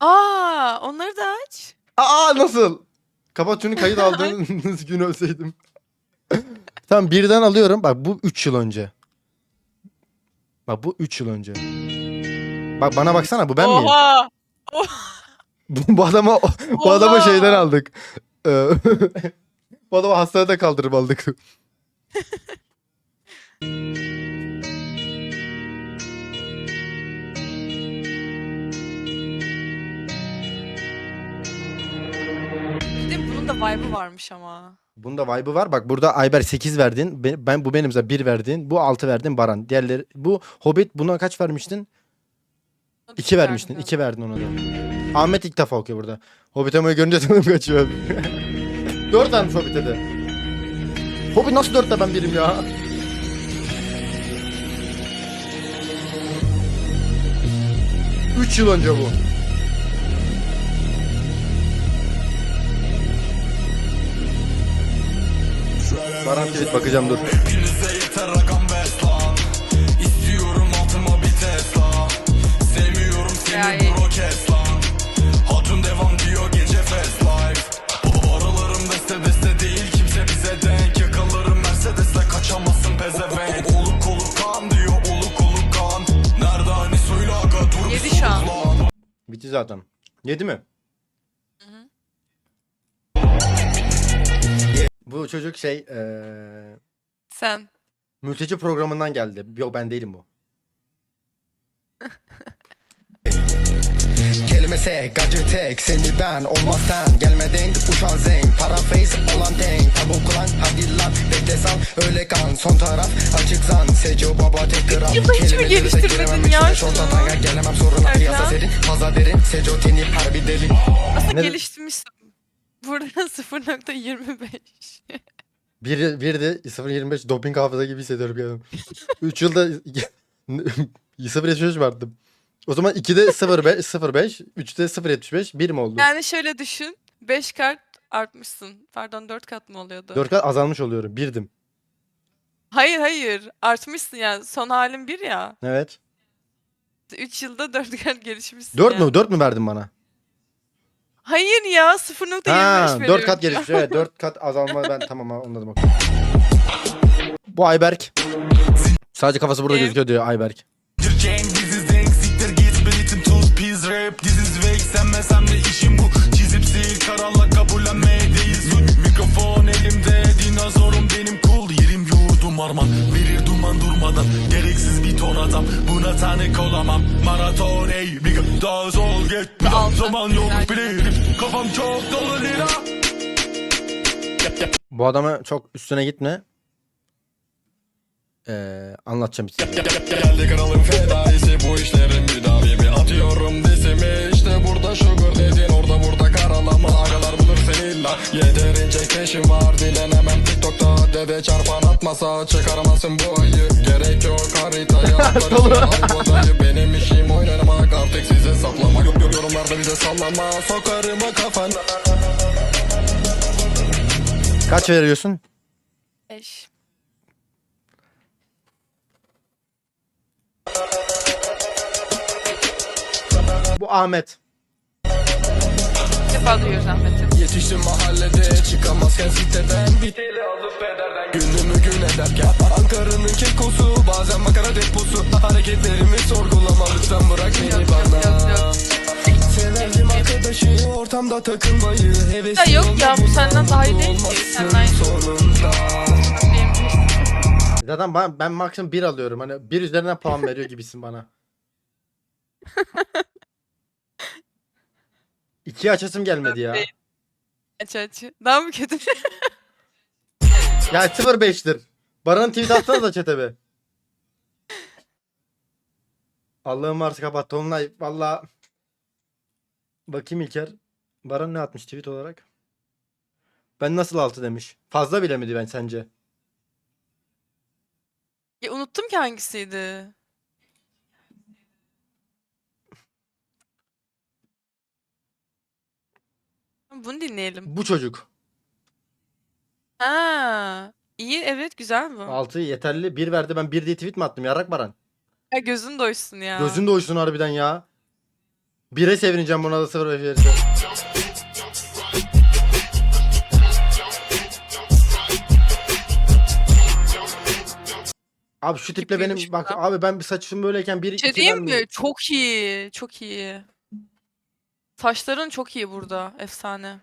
Aa, onları da aç. Aa nasıl? Kapat şunu kayıt aldığınız gün ölseydim. tamam birden alıyorum. Bak bu 3 yıl önce. Bak bu 3 yıl önce. Bak bana baksana bu ben miyim? Oha. Bu, bu adama bu adama Oha. şeyden aldık. Ee, bu adama hastanede kaldırıp aldık. Da vibe'ı varmış ama. Bunda vibe'ı var. Bak burada Ayber 8 verdin. Ben, ben bu benim mesela 1 verdin. Bu 6 verdin Baran. Diğerleri bu Hobbit buna kaç vermiştin? 2 vermiştin. 2 verdin ona da. Ahmet ilk defa okuyor burada. Hobbit Emo'yu görünce tanım kaçıyor. 4 tane Hobbit'e de. Hobbit nasıl 4'te ben birim ya? Üç yıl önce bu. Baran tweet bakacağım dur. Hepinize yeter rakam veslan İstiyorum altıma bir Tesla. Sevmiyorum Ya, seni bro kes lan. Hatun devam diyor gece fast life. Aralarım deste deste değil kimse bize denk. Yakalarım Mercedes'le kaçamazsın pezevenk. Oluk oluk kan diyor oluk oluk kan. Nerede hani söyle aga dur bir Yedi şu an. Bitti zaten. Yedi mi? Bu çocuk şey eee Sen. mülteci programından geldi. Yok ben değilim bu. Kelimesi gacı tek seni ben olmazsan gelmedin uçan zenk para face olan denk tavuk lan hadi lan bekle sal öyle kan son taraf açık zan Seco baba tek gram yılda hiç mi Kelimeleri de geliştirmedin giremem ya içine, şunu? şorta tanga gelemem soruna Erkan. piyasa serin fazla derin Seco teni harbi deli Aslında Ne- geliştirmişsin. Burada 0.25. Bir, bir de 0.25 doping hafıza gibi hissediyorum yani. 3 yılda 0.75 vardım. O zaman 2'de 0.5, 0.5, 3'te 0.75, 1 mi oldu? Yani şöyle düşün. 5 kart artmışsın. Pardon 4 kat mı oluyordu? 4 kat azalmış oluyorum. Birdim. Hayır hayır. Artmışsın yani. Son halin 1 ya. Evet. 3 yılda 4 kat gelişmişsin 4 yani. mü? 4 mü verdin bana? Hayır ya 0.25 Ha, 4 veriyorum. kat gelişmiş. Evet 4 kat azalma ben tamam anladım. okey. Bu Ayberk. Sadece kafası burada Kim? gözüküyor diyor Ayberk. Gireceğin this is denk siktir git Britin tuz piz rap This is fake sevmesem de işim bu Çizip sil karanlık kabullenmedeyiz Mikrofon elimde dinozorum benim cool Yerim yurdum arman verir durmadan Gereksiz bir ton adam buna tanık olamam Maraton ey bir daha zor Altı. zaman yok bilirim Kafam çok dolu lira Bu adama çok üstüne gitme. Ee, anlatacağım bir şey. Geldi kralın fedaisi bu işlerin müdavimi Atıyorum disimi işte burada sugar dedin Orada burada karalama illa Yeterince keşim var dilenemem TikTok'ta Dede çarpan atmasa çıkaramazsın bu ayı Gerek yok haritaya atlarım Ayvadayı benim işim oynamak artık size saklamak Yok yok yorumlarda bize sallama sokarım kafana Kaç veriyorsun? 5. Bu Ahmet. İlk defa duyuyoruz Ahmet'i. Yetiştim mahallede çıkamazken siteden Bir teli alıp pederden Günümü gün ederken Ankara'nın kekosu Bazen makara deposu Hareketlerimi sorgulama Lütfen bırak beni bana. Severdim arkadaşı Ortamda takılmayı Hevesim Ya yok ya, bu senden daha iyi değil ki. Senden- Sonunda Zaten ben, ben maksimum 1 alıyorum. Hani 1 üzerinden puan veriyor gibisin bana. 2 açasım gelmedi ya. Aç aç. Daha mı kötü? Ya 0.5'tir. Baran'ın tweet atsana da chat'e be. Allah'ım varsa kapat. Tonlay valla. Bakayım İlker. Baran ne atmış tweet olarak? Ben nasıl 6 demiş. Fazla bile miydi ben sence? ya, unuttum ki hangisiydi. Bunu dinleyelim. Bu çocuk. Ha, iyi evet güzel bu. 6 yeterli. 1 verdi ben 1 diye tweet mi attım? Yarrak Baran. Ha, gözün doysun ya. Gözün doysun harbiden ya. Bire sevineceğim buna da sıfır beş verirse. Abi şu tiple benim bak bu da. abi ben bir saçım böyleyken bir Bir şey iki diyeyim mi? Çok iyi. Çok iyi. Saçların çok iyi burada. Efsane.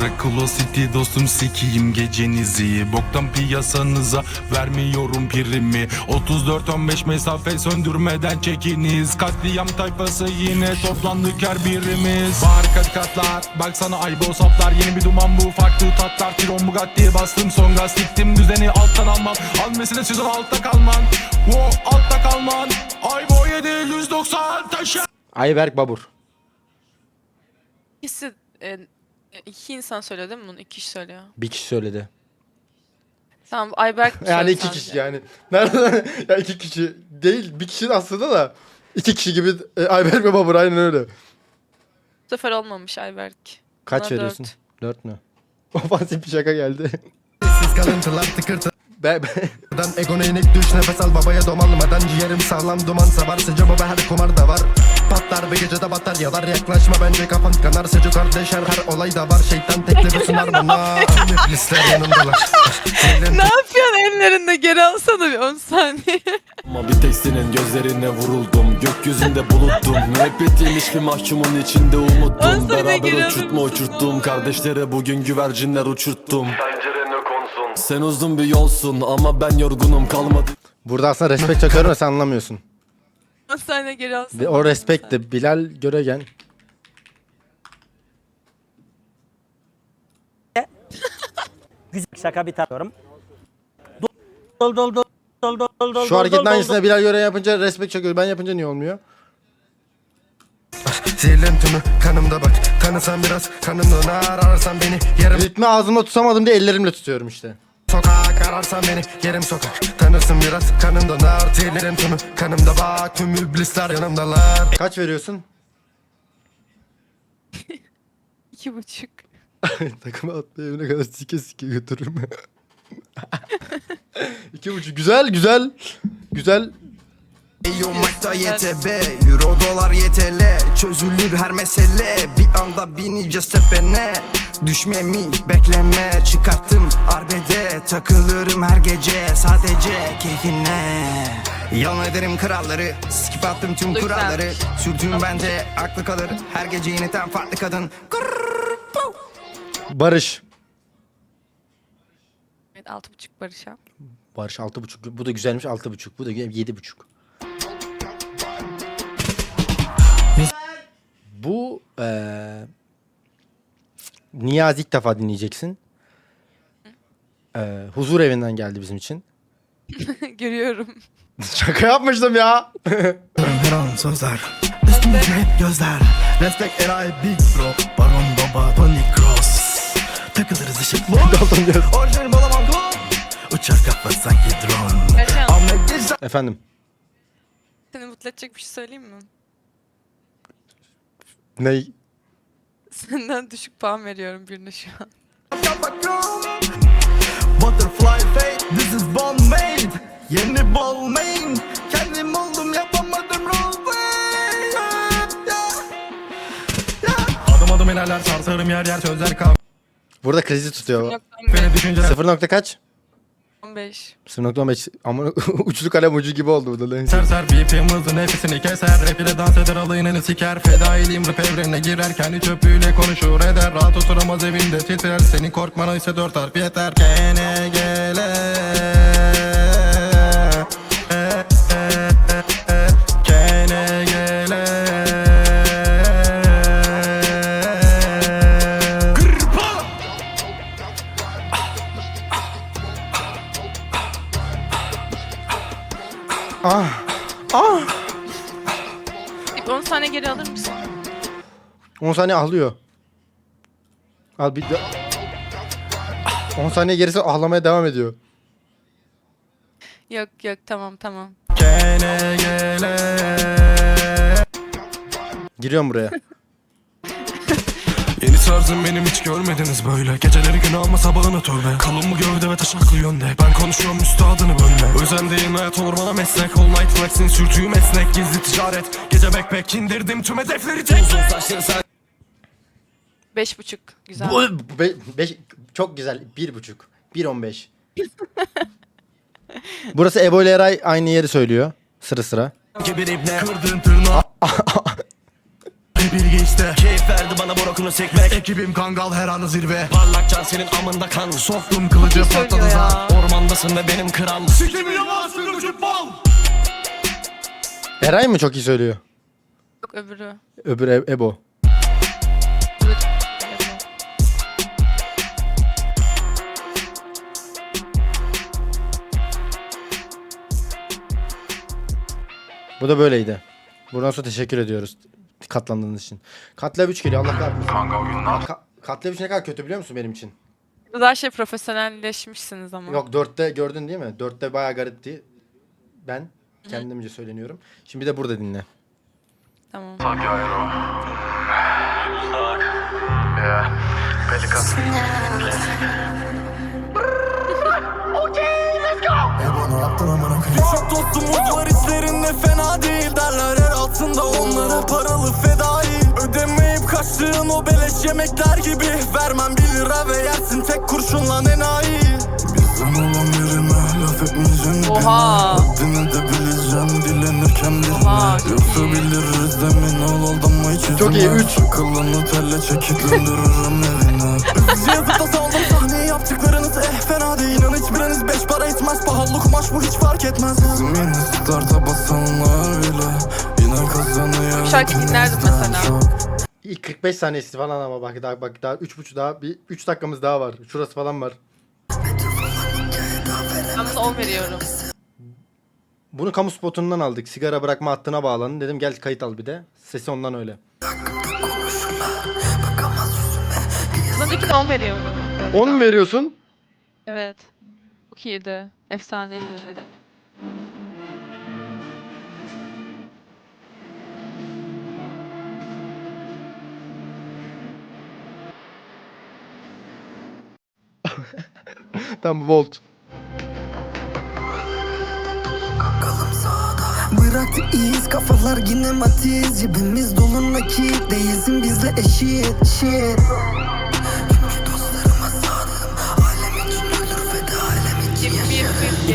Dracula City dostum sikiyim gecenizi. Boktan piyasanıza vermiyorum primi. 34-15 mesafe söndürmeden çekiniz. Katliam tayfası yine toplandık her birimiz. Var kat katlar baksana aybo saplar. Yeni bir duman bu farklı tatlar. Tiron Bugatti bastım son gaz Siktim düzeni. Alttan almam Al mesele sizin altta kalman Wo altta kalman Aybo 790 taşa Ayberk Babur. İkisi e, iki insan söylüyor değil mi bunu? İki kişi söylüyor. Bir kişi söyledi. Tamam Ayberk Yani söyledi iki sadece. kişi yani. Nereden? ya iki kişi değil. Bir kişi aslında da iki kişi gibi e, Ayberk ve Babur aynen öyle. Bu sefer olmamış Ayberk. Kaç Bana veriyorsun? dört. Dört mü? Ofansif bir şaka geldi. Siz kalıntılar tıkırtıdan ben, ben- Egona düş nefes al babaya domalmadan Ciğerim sağlam duman savar Sıcı baba her kumarda var Patlar bir gecede batar. Yalar Yaklaşma bence kafan kanar. Sıcı kardeş her, olayda var. Şeytan teklifi sunar bana. İblisler yanımdalar. Ne yapıyorsun? Ellerinde? Geri alsana bir 10 saniye. Ama bir tek senin gözlerine vuruldum. Gökyüzünde buluttum. Müebbet yemiş bir mahkumun içinde umuttum. Beraber uçurtma uçurttum. Kardeşlere bugün güvercinler uçurttum. Sen uzun bir yolsun. Ama ben yorgunum. Kalmadı. Burada aslında respekt çakıyorum sen anlamıyorsun. 10 saniye geri alsana. Ve o respect de Bilal Göregen. Güzel şaka bir tarıyorum. Dol dol dol dol dol dol dol Şu hareketin aynısını Bilal Göregen yapınca respect çakıyor. Ben yapınca niye olmuyor? Zehirlen tümü kanımda bak Tanısan biraz kanımda nar Ararsan beni yerim Ritmi ağzımda tutamadım diye ellerimle tutuyorum işte. sokak Ararsan beni yerim sokak Tanırsın biraz kanımda nar Zehirlerim tümü kanımda bak Tüm iblisler yanımdalar Kaç veriyorsun? İki buçuk. Takıma atmaya evine kadar sike sike götürürüm. İki buçuk. Güzel güzel. Güzel. Eyo maçta YTB Euro dolar YTL Çözülür her mesele. Bir anda bineceğiz tepene Düşmemi bekleme. Çıkarttım arbede Takılırım her gece. Sadece keyfine Yan ederim kralları Skip attım tüm kuralları. Sürdüğüm bence aklı kalır. Her gece yeniden farklı kadın. Barış. Evet 6.5 Barış'a. Barış 6.5. Bu da güzelmiş 6.5. Bu da güzel 7.5. Bu eee Niyazi ilk defa dinleyeceksin. Eee, huzur evinden geldi bizim için. Görüyorum. Şaka yapmıştım ya. Her an sözler Üstümde hep gözler Respect Eray Big Bro Baron Baba Tony Cross Takılırız ışıklı Orijinal olamam Uçar kafa sanki drone Ercan Ama güzel Efendim. seni mutlu edecek bir şey söyleyeyim mi? Ney? Senden düşük puan veriyorum birine şu an. Butterfly fate This is bond made Yeni ball main Kendim oldum yapamadım Adım adım ilerler sarsarım yer yer sözler kal Burada krizi tutuyor. Beni düşünceler 0 nokta kaç? 15. 0.15 ama uçlu kalem ucu gibi oldu bu da. lan. Ser ser BPM hızlı nefesini keser Rap ile dans eder alayını siker Fedailiyim rap evrenine girer Kendi çöpüyle konuşur eder Rahat oturamaz evinde titrer Seni korkmana ise dört harf yeter Kene gele 10 saniye ağlıyor. Al bir de... 10 saniye gerisi ağlamaya devam ediyor. Yok yok. Tamam tamam. Kene gele Giriyorum buraya. Yeni tarzım benim hiç görmediniz böyle. Geceleri günahıma sabahına tövbe. Kalın mı gövde ve taşaklı yönde? Ben konuşuyorum üstadını bölme. Özendiğin hayat olur bana meslek. All night flexin sürtüğüm esnek Gizli ticaret. Gece backpack indirdim tüm hedefleri tek Uzun saçları sen Beş buçuk. Güzel. Bu, be- beş- çok güzel. Bir buçuk. Bir on beş. Burası Ebo ile Eray aynı yeri söylüyor. Sıra sıra. tırnağı Bir geçti Keyif verdi bana bu rokunu sekmek Ekibim kangal her anı zirve Parlak can senin amında kan Soktum kılıcı iyi patladı ya. Ormandasın ve benim kral Sikimi yavaşsın uçup bal Eray mı çok iyi söylüyor? Yok öbürü. Öbür E- Ebo. Bu da böyleydi. Buradan sonra teşekkür ediyoruz katlandığınız için. Katlev 3 geliyor Allah kahretsin. Ka- Katlev 3 ne kadar kötü biliyor musun benim için? Daha şey profesyonelleşmişsiniz ama. Yok 4'te gördün değil mi? 4'te bayağı garipti. Ben kendimce söyleniyorum. Şimdi bir de burada dinle. Tamam. Çok dostumuz var işlerinde fena değil. Derler el altında onlara paralı fedai Ödemeyip kaçtığın o beleş yemekler gibi. Vermem bir lira ve yersin tek kurşunla enayi. Bizden olan birine laf etmeyeceğim Oha. Haddini de bileceğim. Dilenirken birine Yoksa biliriz. Emin ol aldanma hiç Çok iyi, yüzüme. üç. Akıllını telle evine Hızlıca yazıp da beş para etmez pahalı kumaş bu hiç fark etmez Bizim yeni starta basanlar bile Yine kazanıyor Bu şarkıyı dinlerdim mesela. çok. İlk 45 saniyesi falan ama bak daha bak daha 3.5 daha bir 3 dakikamız daha var. Şurası falan var. Ben 10 veriyorum. Bunu kamu spotundan aldık. Sigara bırakma hattına bağlanın. Dedim gel kayıt al bir de. Sesi ondan öyle. Buna ikine 10 veriyorum. 10 mu veriyorsun? Evet. Çok iyiydi. Efsaneydi. Tamam Volt. Bıraktı iz kafalar yine matiz Cebimiz dolu nakit Değilsin bizle eşit Shit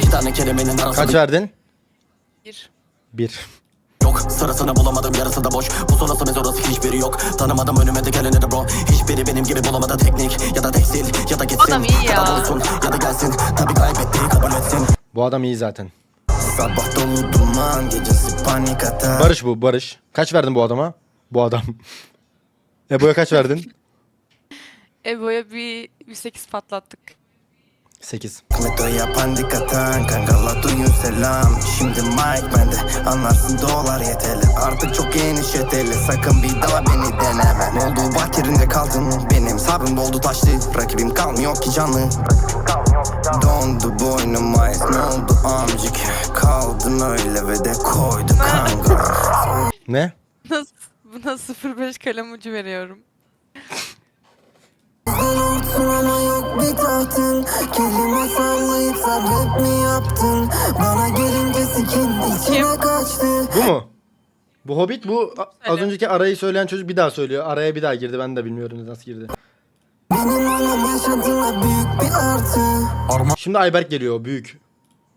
İki tane kelimenin arası Kaç verdin? 1. 1. yok Sırasını bulamadım yarısı da boş Bu sonrası mezorası hiçbiri yok Tanımadım önüme de geleni de bro Hiçbiri benim gibi bulamadı teknik Ya da tekstil ya da gitsin Adam iyi ya. Ya da bulsun ya da gelsin Tabi kaybettiği kabul etsin Bu adam iyi zaten. Sabah dolu duman Gecesi panik atar Barış bu Barış. Kaç verdin bu adama? Bu adam. Ebo'ya kaç verdin? Ebo'ya bir, bir 8 patlattık. 8. Metoya pandik atan Kangala duyun selam. Şimdi mic bende Anlarsın dolar yeteli. Artık çok geniş yeteli Sakın bir daha beni deneme. Ne oldu? Bak yerinde kaldın Benim sabrım doldu taştı. Rakibim kalmıyor ki canlı Dondu boynum ice Ne oldu amcık? Kaldın öyle ve de koydu kanga Ne? Buna 0.5 kalem ucu veriyorum. Olursun ama yok bir tahtın Kelime sallayıp sen rap mi yaptın Bana gelince sikin içine kaçtı Bu mu? Bu Hobbit bu a- az önceki arayı söyleyen çocuk bir daha söylüyor. Araya bir daha girdi. Ben de bilmiyorum nasıl girdi. Benim yaşadığına büyük bir artı Şimdi Ayberk geliyor büyük.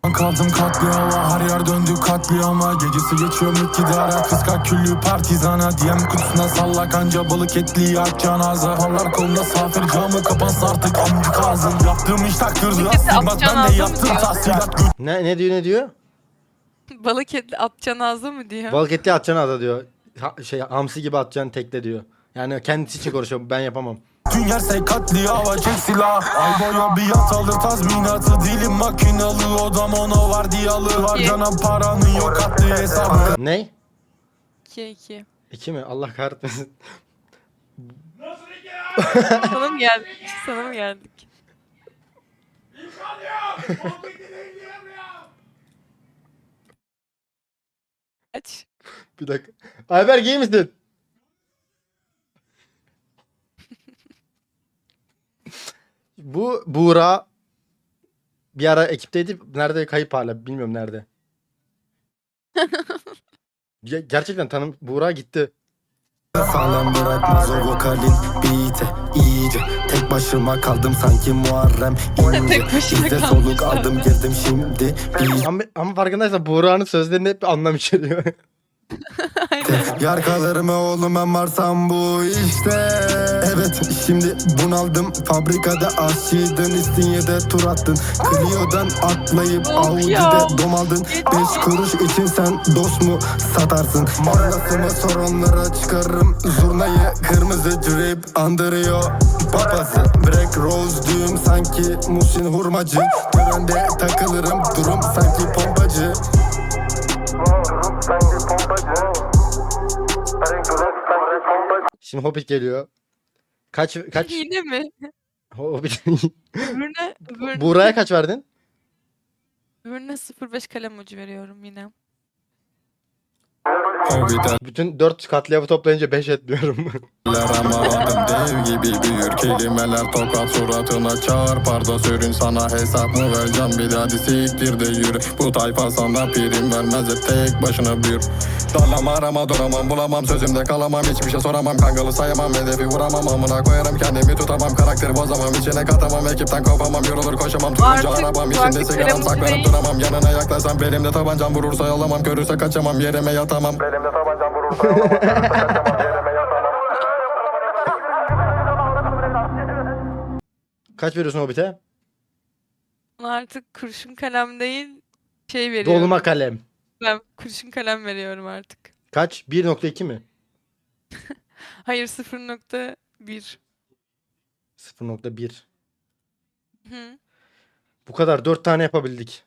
Kaldım katliama her yer döndü katliama Gecesi geçiyor iktidara kıska küllü partizana DM kutusuna salla kanca balık etli yak canaza Parlar kolunda safir camı kapansa artık amcık ağzın Yaptığım iş taktırdı astigmat atacağın ben de yaptım diyor? tahsilat Ne ne diyor ne diyor? Balık etli atcan ağzı mı diyor? Balık etli atacaksın ada diyor. Ha- şey hamsi gibi atacaksın tekle diyor. Yani kendisi için konuşuyor. Ben yapamam. Bütün yer say katliama çek silah Ay boya bir yat alır tazminatı Dilim makinalı odam ona vardiyalı Harcanan paranın yok adli hesabı Ne? 2 2. İki mi? Allah kahretmesin. Sana mı geldik? Sana mı geldik? Aç. Bir dakika. Ayberk iyi misin? Bu Buğra bir ara ekipteydi. Nerede kayıp hala bilmiyorum nerede. Ge- Gerçekten tanım Buğra gitti. Sağlam bırakmaz o vokalin beat'e iyice Tek başıma kaldım sanki Muharrem İnce Tek başına İzle kaldım. soluk aldım girdim şimdi Ama, ama farkındaysan Buğra'nın sözlerinde hep bir anlam içeriyor. Yarkalarıma oğlum ben varsam bu işte. Evet şimdi bunaldım. Fabrikada aşçıydın İstinye'de tur attın. Clio'dan atlayıp Of Audi'de ya. domaldın Beş kuruş için sen dost mu satarsın? Marlasımı sorunlara çıkarırım. Zurnayı kırmızı drip andırıyor Papası Break Rose düğüm sanki Musin hurmacı. Törende takılırım durum sanki pompacı Şimdi Hobbit geliyor. Kaç kaç Yine mi? Hobbit. Öbürüne, öbürüne, Buğra'ya kaç verdin? öbürüne 0.5 kalem ucu veriyorum yine. Bütün 4 katliamı toplayınca 5 etmiyorum. ama adım dev gibi büyür. Kelimeler tokat suratına çarpar da sürün Sana hesap mı vereceğim? Bir daha siktir de yürü. Bu tayfa sana prim vermez hep tek başına büyür. Dalam arama duramam bulamam. Sözümde kalamam. Hiçbir şey soramam. Kangalı sayamam. Hedefi vuramam. Amına koyarım. Kendimi tutamam. Karakteri bozamam. İçine katamam. Ekipten kopamam yorulur koşamam. Turuncu Artık- arabam artık içinde sigaram saklanıp değil. duramam Yanına yaklaşsam belimde tabancam. Vurursa yalamam Görürse kaçamam. Yerime yatamam Belimde tabancam yatamam Kaç veriyorsun Hobbit'e? Artık kurşun kalem değil şey veriyorum. Dolma kalem. Ben kurşun kalem veriyorum artık. Kaç? 1.2 mi? Hayır 0.1. 0.1. Hı. Bu kadar 4 tane yapabildik.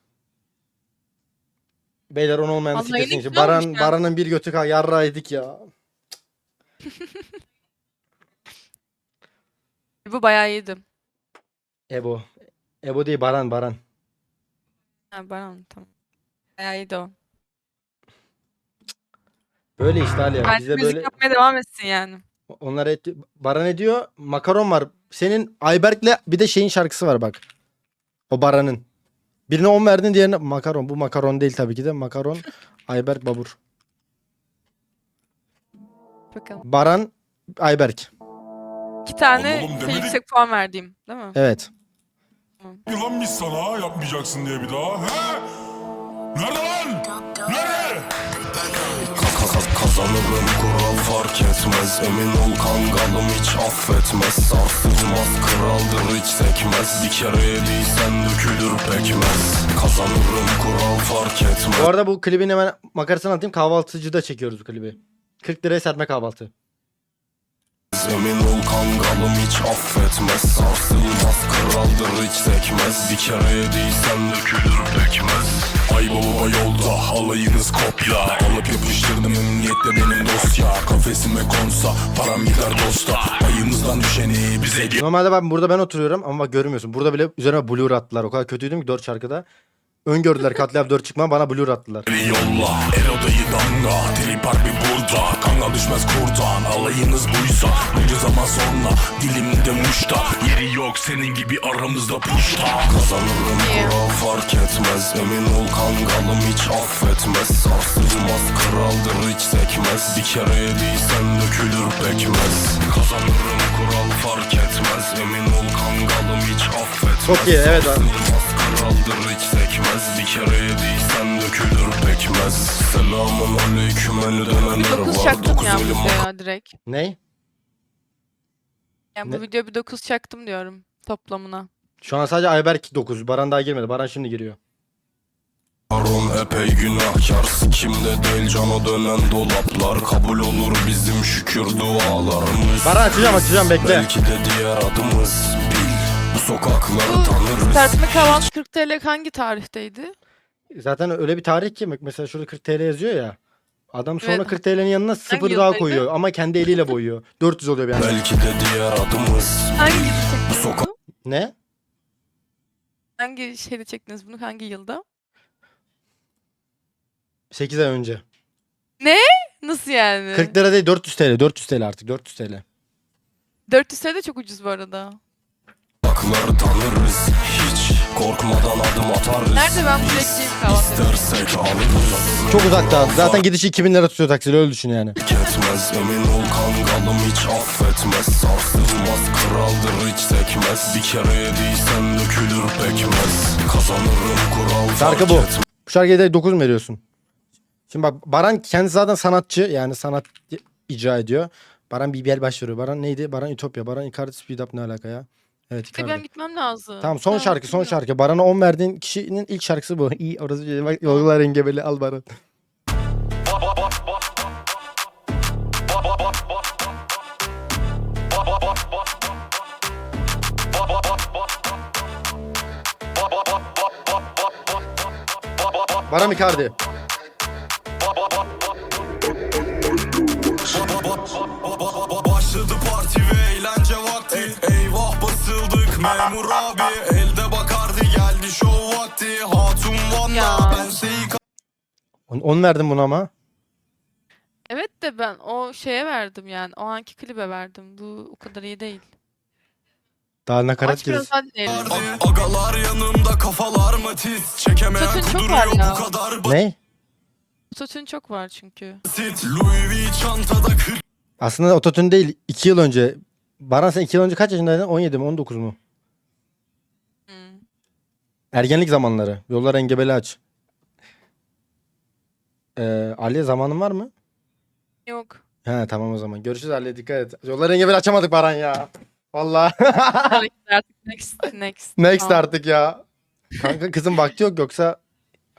Beyler on olmayan Vallahi siklesin. Baran, ya. Baran'ın bir götü kal yarra yedik ya. Bu bayağı iyiydi. Ebo. Ebo değil Baran Baran. Ha, Baran tamam. Bayağı iyiydi o. Böyle işte Ali. Bence Bize müzik böyle yapmaya devam etsin yani. onlar et, Baran ediyor. Makaron var. Senin Ayberk'le bir de şeyin şarkısı var bak. O Baran'ın. Birine 10 verdin diğerine makaron. Bu makaron değil tabii ki de. Makaron Ayberk Babur. Bakalım. Baran Ayberk. İki tane Oğlum şey demedik. yüksek puan verdiğim değil mi? Evet. Yılan biz sana yapmayacaksın diye bir daha. He? Nerede lan? Nerede? Kazanırım kural fark etmez Emin ol kangalım hiç affetmez Sarsılmaz kraldır hiç sekmez Bir kere yediysen dökülür pekmez Kazanırım kural fark etmez Bu arada bu klibin hemen makarasını atayım. Kahvaltıcıda çekiyoruz bu klibi. 40 liraya serpme kahvaltı. Emin ol kangalım hiç affetmez Sarsılmaz kraldır hiç sekmez Bir kere yediysen dökülür pekmez Ay baba yolda alayınız kopya Alıp yapıştırdım emniyette benim dosya Kafesime konsa param gider dosta Payımızdan düşeni bize Normalde ben burada ben oturuyorum ama bak görmüyorsun. Burada bile üzerime blur attılar. O kadar kötüydüm ki 4 şarkıda. Öngördüler katliam 4 çıkma bana blur attılar. Yolla Erodayı damga Trip harbi burada Kangal düşmez kurdan. Alayınız buysa Bunca zaman sonra Dilimde muşta Yeri yok senin gibi aramızda puşta. Kazanırım kural fark etmez. Emin ol kangalım hiç affetmez. Sarsılmaz kraldır hiç sekmez. Bir kere yediysen dökülür pekmez. Kazanırım kural fark etmez. Emin ol kangalım hiç affetmez. Çok iyi, evet abi. Sarsılmaz kraldır hiç sekmez Bir kere yediysen dökülür pekmez Selamun aleyküm elden Bir eller 9 var çaktım Dokuz ya elim videoya direkt. Ney? Yani Ne? bu video bir 9 çaktım diyorum toplamına. Şu an sadece Ayberk 9. Baran daha girmedi. Baran şimdi giriyor. Harun epey günahkar Sikimde değil cana dönen dolaplar Kabul olur bizim şükür dualarımız Baran açacağım açacağım bekle. Belki de diğer adımız Bu sokakları tanırız Serpme kahvaltı 40 TL hangi tarihteydi? Zaten öyle bir tarih ki mesela şurada 40 TL yazıyor ya. Adam sonra Evet. 40 TL'nin yanına sıfır daha yıldaydı? koyuyor ama kendi eliyle boyuyor. 400 oluyor bir anda. Belki de diğer adımız Hangi yılda Bu çektiniz bunu? Ne? Hangi şeyde çektiniz bunu? Hangi yılda? 8 ay önce. Nasıl yani? 40 lira değil 400 TL. 400 TL artık 400 TL. 400 TL de çok ucuz bu arada. Ayakları tanırız Hiç korkmadan adım atarız Nerede ben bu lekkeyi kahvaltı İstersek alırız Çok uzakta. Zaten gidişi 2000 lira tutuyor taksiyle öyle düşün yani. Etmez emin ol kangalım hiç affetmez Sarsılmaz kraldır hiç sekmez Bir kere yediysen dökülür pekmez Kazanırım kural Şarkı fark bu. etmez. Bu şarkıya da 9 mu veriyorsun? Şimdi bak Baran kendisi zaten sanatçı yani sanat icra ediyor. Baran BBL başvuruyor. Baran neydi? Baran Ütopya. Baran Icardi Speed Up ne alaka ya? Evet de ben Icardi. gitmem lazım. Tamam son Ben şarkı son şarkı. Baran'a 10 verdiğin kişinin ilk şarkısı bu. İyi orası bak yollar engebeli al Baran. Baran Icardi. 10 verdim buna ama. Evet de ben o şeye verdim yani. O anki klibe verdim. Bu o kadar iyi değil. Daha nakarat Aç biraz girdi. daha dinleyelim. A- Agalar yanımda kafalar mı tiz Çekemeyen Satın çok var kuduruyor ya. bu kadar Ne? Ototune çok var çünkü. basit Louis V çantada 40 Aslında ototune değil. 2 yıl önce. Baran sen 2 yıl önce kaç yaşındaydın? 17 mi 19 mu? Hmm. Ergenlik zamanları. Yollar engebeli aç. Ee, Ali zamanın var mı? Yok. He tamam o zaman. Görüşürüz Ali dikkat et. Yollar engebeli açamadık Baran ya. Vallahi. Hareketler artık next next. Next Tamam. artık ya. Kanka kızın vakti yok yoksa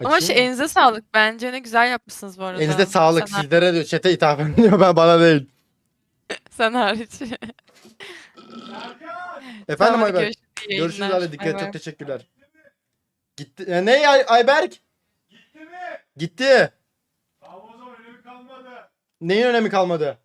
Ama şey mı? elinize sağlık. Bence ne güzel yapmışsınız bu arada. Elinizde sağlık. Sen, Sizlere diyor. Çete hitap ediyor. Ben bana değil. sen hariç. Efendim Tamam, hadi Ayberk. görüşürüz. iyi Görüşürüz yayınlar. Ali. Dikkat et. bay. Çok teşekkürler. Gitti. Ya ne Ay Ayberk? Gitti mi? Gitti. Tamam o zaman önemi kalmadı. Neyin önemi kalmadı?